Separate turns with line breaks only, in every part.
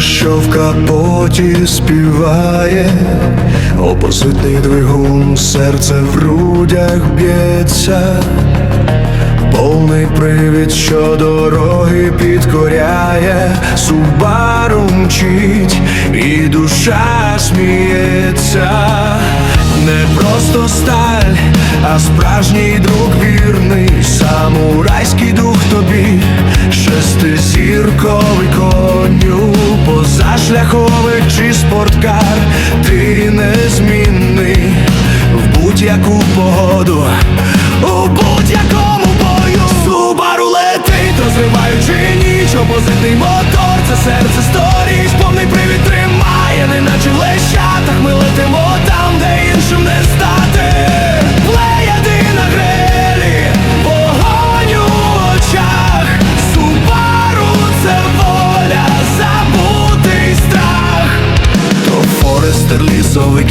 що в капоті співає, опозитний двигун, серце в грудях б'ється, повний привід, що дороги підкоряє, Субару мчить і душа сміється. Не просто сталь, а справжній друг вірний, самурайський дух тобі, шестизірковий коню, позашляховик чи спорткар, ти незмінний в будь-яку погоду, у будь-якому бою. Субару летить, розриваючи ніч, опозитний мотор, це серце сторіч,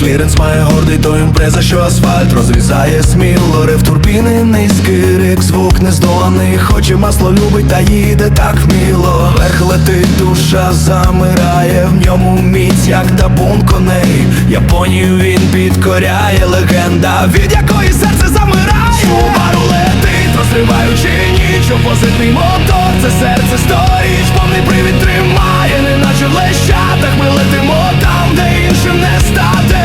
кліренс має гордий, то імпреза, що асфальт розрізає сміло Рев турбіни, низький рик, звук нездоланий. Хоче масло любить та їде так вміло. Верх летить, душа замирає, в ньому міць, як табун коней. Японію він підкоряє, легенда, від якої серце замирає. Субару летить, розриваючи ніч, опозитний мотор, це серце сторіч, повний привід тримає, неначе в лещатах. Ми летимо там, де іншим не стати.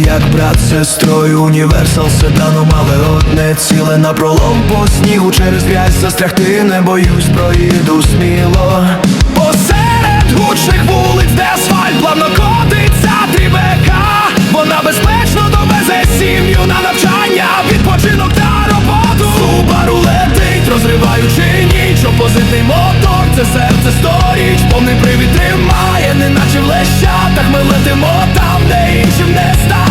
Як брат сестрою Універсал седаном, але одне ціле на пролом. По снігу через грязь застрягти не боюсь, проїду сміло. Посеред гучних вулиць, де асфальт плавно котиться трібека Вона безпечно довезе сім'ю на навчання, відпочинок та роботу. Субару летить, розриваючи ніч, опозитний мотор, це серце сторіч, повний привід тримає, неначе в лещатах ми летимо там, де іншим не стати.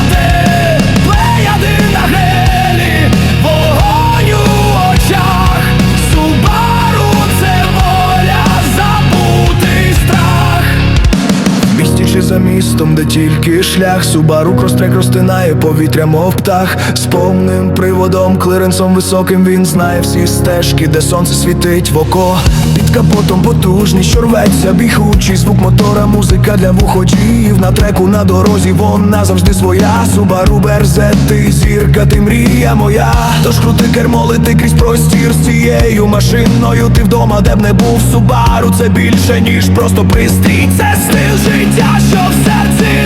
За містом, де тільки шлях. Субару крострек розтинає повітря, мов птах. З повним приводом, клиренсом високим він знає всі стежки, де сонце світить в око капотом потужний, що рветься, бігучий звук мотора, музика для вуходіїв На треку на дорозі вона завжди своя. Субару берзе, ти зірка, ти мрія моя. Тож крути кермо, лети крізь простір з цією машиною. Ти вдома, де б не був Субару, це більше, ніж просто пристрій. Це стиль життя, що в серці